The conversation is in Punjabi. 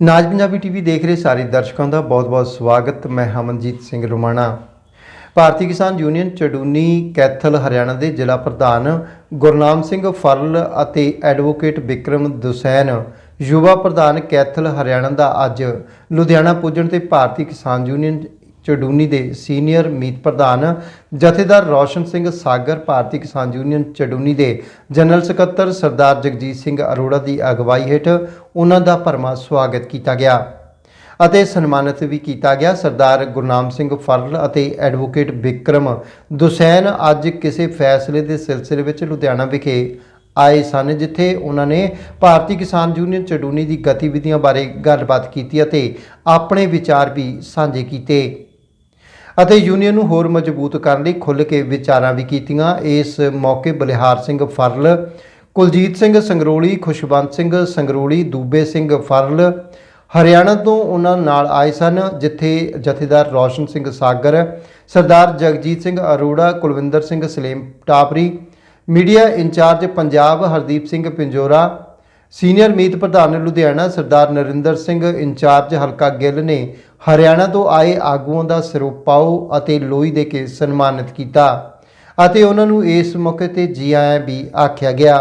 ਨਾਜ ਪੰਜਾਬੀ ਟੀਵੀ ਦੇਖ ਰਹੇ ਸਾਰੇ ਦਰਸ਼ਕਾਂ ਦਾ ਬਹੁਤ-ਬਹੁਤ ਸਵਾਗਤ। ਮੈਂ ਹਮਨਜੀਤ ਸਿੰਘ ਰੁਮਾਣਾ। ਭਾਰਤੀ ਕਿਸਾਨ ਯੂਨੀਅਨ ਚੜੂਨੀ ਕੈਥਲ, ਹਰਿਆਣਾ ਦੇ ਜ਼ਿਲ੍ਹਾ ਪ੍ਰਧਾਨ ਗੁਰਨਾਮ ਸਿੰਘ ਫਰਲ ਅਤੇ ਐਡਵੋਕੇਟ ਵਿਕਰਮ ਦੁਸੈਨ, ਯੁਵਾ ਪ੍ਰਧਾਨ ਕੈਥਲ, ਹਰਿਆਣਾ ਦਾ ਅੱਜ ਲੁਧਿਆਣਾ ਪੁੱਜਣ ਤੇ ਭਾਰਤੀ ਕਿਸਾਨ ਯੂਨੀਅਨ ਚਡੂਨੀ ਦੇ ਸੀਨੀਅਰ ਮੀਤ ਪ੍ਰਧਾਨ ਜਥੇਦਾਰ ਰੌਸ਼ਨ ਸਿੰਘ ਸਾਗਰ, ਭਾਰਤੀ ਕਿਸਾਨ ਯੂਨੀਅਨ ਚਡੂਨੀ ਦੇ ਜਨਰਲ ਸਕੱਤਰ ਸਰਦਾਰ ਜਗਜੀਤ ਸਿੰਘ ਅਰੋੜਾ ਦੀ ਅਗਵਾਈ ਹੇਠ ਉਹਨਾਂ ਦਾ ਭਰਮਾ ਸਵਾਗਤ ਕੀਤਾ ਗਿਆ ਅਤੇ ਸਨਮਾਨਿਤ ਵੀ ਕੀਤਾ ਗਿਆ। ਸਰਦਾਰ ਗੁਰਨਾਮ ਸਿੰਘ ਫਰਲ ਅਤੇ ਐਡਵੋਕੇਟ ਵਿਕਰਮ ਦੁਸੈਨ ਅੱਜ ਕਿਸੇ ਫੈਸਲੇ ਦੇ ਸਿਲਸਿਲੇ ਵਿੱਚ ਲੁਧਿਆਣਾ ਵਿਖੇ ਆਏ ਸਨ, ਜਿੱਥੇ ਉਹਨਾਂ ਨੇ ਭਾਰਤੀ ਕਿਸਾਨ ਯੂਨੀਅਨ ਚੜੂਨੀ ਦੀ ਗਤੀਵਿਧੀਆਂ ਬਾਰੇ ਗੱਲਬਾਤ ਕੀਤੀ ਅਤੇ ਆਪਣੇ ਵਿਚਾਰ ਵੀ ਸਾਂਝੇ ਕੀਤੇ। ਅਤੇ ਯੂਨੀਅਨ ਨੂੰ ਹੋਰ ਮਜ਼ਬੂਤ ਕਰਨ ਲਈ ਖੁੱਲ੍ਹ ਕੇ ਵਿਚਾਰਾਂ ਵੀ ਕੀਤੀਆਂ। ਇਸ ਮੌਕੇ ਬਲਿਹਾਰ ਸਿੰਘ ਫਰਲ, ਕੁਲਜੀਤ ਸਿੰਘ ਸੰਗਰੋਲੀ, ਖੁਸ਼ਵੰਤ ਸਿੰਘ ਸੰਗਰੋਲੀ, ਦੂਬੇ ਸਿੰਘ ਫਰਲ, ਹਰਿਆਣਾ ਤੋਂ ਉਹਨਾਂ ਨਾਲ ਆਏ ਸਨ, ਜਿੱਥੇ Jathedar Raushan Singh Sagar, Sardar Jagjit Singh Arora, Kulwinder Singh Salem Tapri, media incharge Punjab Hardeep Singh Pinjora senior ਮੀਤ ਪ੍ਰਧਾਨ ਲੁਧਿਆਣਾ ਸਰਦਾਰ ਨਰਿੰਦਰ ਸਿੰਘ ਇੰਚਾਰਜ ਹਲਕਾ ਗਿੱਲ ਨੇ ਹਰਿਆਣਾ ਤੋਂ ਆਏ ਆਗੂਆਂ ਦਾ ਸਿਰੋਪਾਓ ਅਤੇ ਲੋਈ ਦੇ ਕੇ ਸਨਮਾਨਿਤ ਕੀਤਾ ਅਤੇ ਉਹਨਾਂ ਨੂੰ ਇਸ ਮੌਕੇ ਤੇ ਜੀ ਆਇਆਂ ਵੀ ਆਖਿਆ ਗਿਆ।